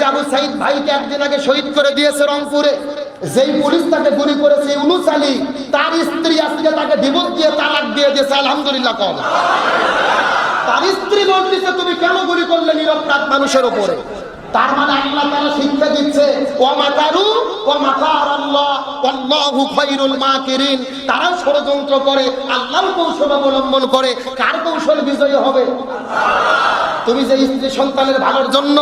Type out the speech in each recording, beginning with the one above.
যে আবু সাইদ ভাইকে একদিন আগে শহীদ করে দিয়েছে রংপুরে, যেই পুলিশ তাকে গুলি করেছে আলী, তার স্ত্রী আজকে তাকে ডিভোর্স দিয়ে তালাক দিয়ে দিয়েছে, আলহামদুলিল্লাহ কম তার স্ত্রী তুমি কেন গুলি করলে নিরপরাধ মানুষের উপরে? তার মানে আল্লাহ তাআলা শিক্ষা দিচ্ছে মাকারু ওয়া মাকার আল্লাহ আল্লাহু তারা ষড়যন্ত্র করে, আল্লাহর কৌশল অবলম্বন করে, কার কৌশল বিজয়ী হবে? তুমি যে স্ত্রী সন্তানের ভালোর জন্য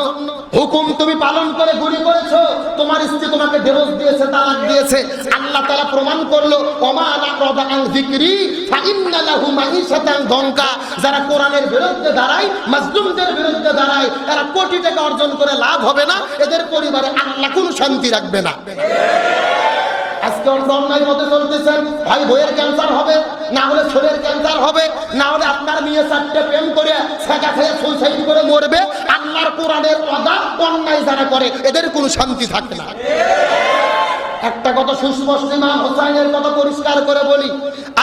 হুকুম তুমি পালন করে গুলি করেছ। তোমার স্ত্রী তোমাকে ডিভোর্স দিয়েছে, তালাক দিয়েছে। আল্লাহ তাআলা প্রমাণ করল যারা কোরআনের বিরুদ্ধে দাঁড়ায় মাজলুমদের বিরুদ্ধে দাঁড়ায় কোটি টাকা অর্জন করে লাভ হবে না। এদের পরিবারে আল্লাহ শান্তি রাখবে না। আজকে অন্য অন্যায় মতে চলতেছেন। ভাই বইয়ের ক্যান্সার হবে, না হলে ছেলের ক্যান্সার হবে, না হলে আপনার মেয়ে চারটে প্রেম করে ছেঁকা খেয়ে সুইসাইড করে মরবে। আল্লাহর কোরআনের অদা অন্যায় যারা করে, এদের কোনো শান্তি থাকবে না। একটা কথা সুস্পষ্ট, ইমাম হোসাইনের কথা পরিষ্কার করে বলি।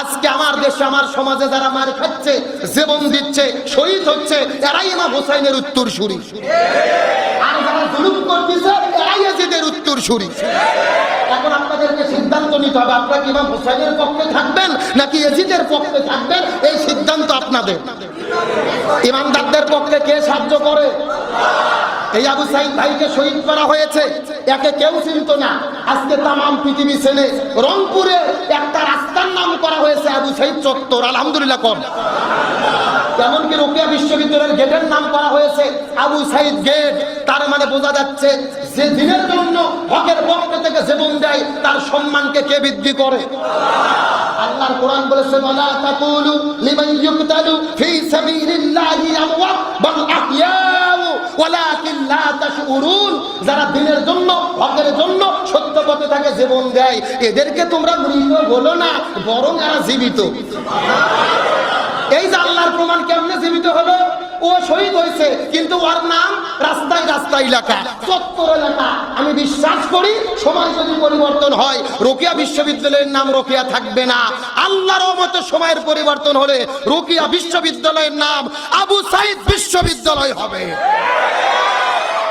আজকে আমার দেশে, আমার সমাজে যারা মার খাচ্ছে, জীবন দিচ্ছে, শহীদ হচ্ছে, এরাই ইমাম হোসাইনের উত্তর সুরি আর যারা জুলুম করতেছে, এরাই উত্তর সুরি এখন আপনাদেরকে সিদ্ধান্ত নিতে হবে, আপনারা কি ইমাম হোসাইনের পক্ষে থাকবেন নাকি এজিদের পক্ষে থাকবেন? এই সিদ্ধান্ত আপনাদের। ইমামদারদের পক্ষে কে সাহায্য করে? এই আবু সাইদ ভাইকে শহীদ করা হয়েছে। একে কেউ চিনত না। আজকে তামাম পৃথিবী ছেলে রংপুরে একটা রাস্তার নাম করা হয়েছে আবু সাইদ চত্বর। আলহামদুলিল্লাহ কর এমনকি রোকিয়া বিশ্ববিদ্যালয়ের গেটের নাম করা হয়েছে আবু সাইদ গেট। তার মানে বোঝা যাচ্ছে যে দিনের জন্য হকের পক্ষ থেকে জীবন দেয়, তার সম্মানকে কে বৃদ্ধি করে? আল্লাহর কোরআন বলেছে, ওয়ালা তাকুলু লিমান ইউকতালু ফি সাবিলিল্লাহি আমওয়াত বাল আহইয়াউ যারা দিনের জন্য, হকের জন্য সত্য পথে থাকে জীবন দেয়। এদেরকে তোমরা মৃত বলো না, বরং এরা জীবিত। এই যে আল্লাহর প্রমাণ কেমনে জীবিত হলো? ও শহীদ হয়েছে, কিন্তু ওর নাম রাস্তায় রাস্তা এলাকা চত্বর এলাকা আমি বিশ্বাস করি, সময় যদি পরিবর্তন হয়, রোকিয়া বিশ্ববিদ্যালয়ের নাম রোকিয়া থাকবে না। আল্লাহর মতো সময়ের পরিবর্তন হলে রোকিয়া বিশ্ববিদ্যালয়ের নাম আবু সাইদ বিশ্ববিদ্যালয় হবে।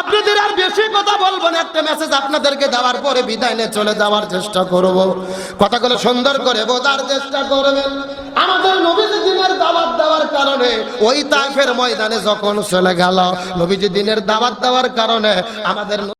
আপনাদের আর বেশি কথা বলব না। একটা মেসেজ আপনাদেরকে দেওয়ার পরে বিদায় চলে যাওয়ার চেষ্টা করব। কথাগুলো সুন্দর করে বোঝার চেষ্টা করবেন আমাদের নবীজি দিনের দাওয়াত দেওয়ার কারণে ওই তাইফের ময়দানে যখন চলে গেল, নবীজি দিনের দাওয়াত দেওয়ার কারণে আমাদের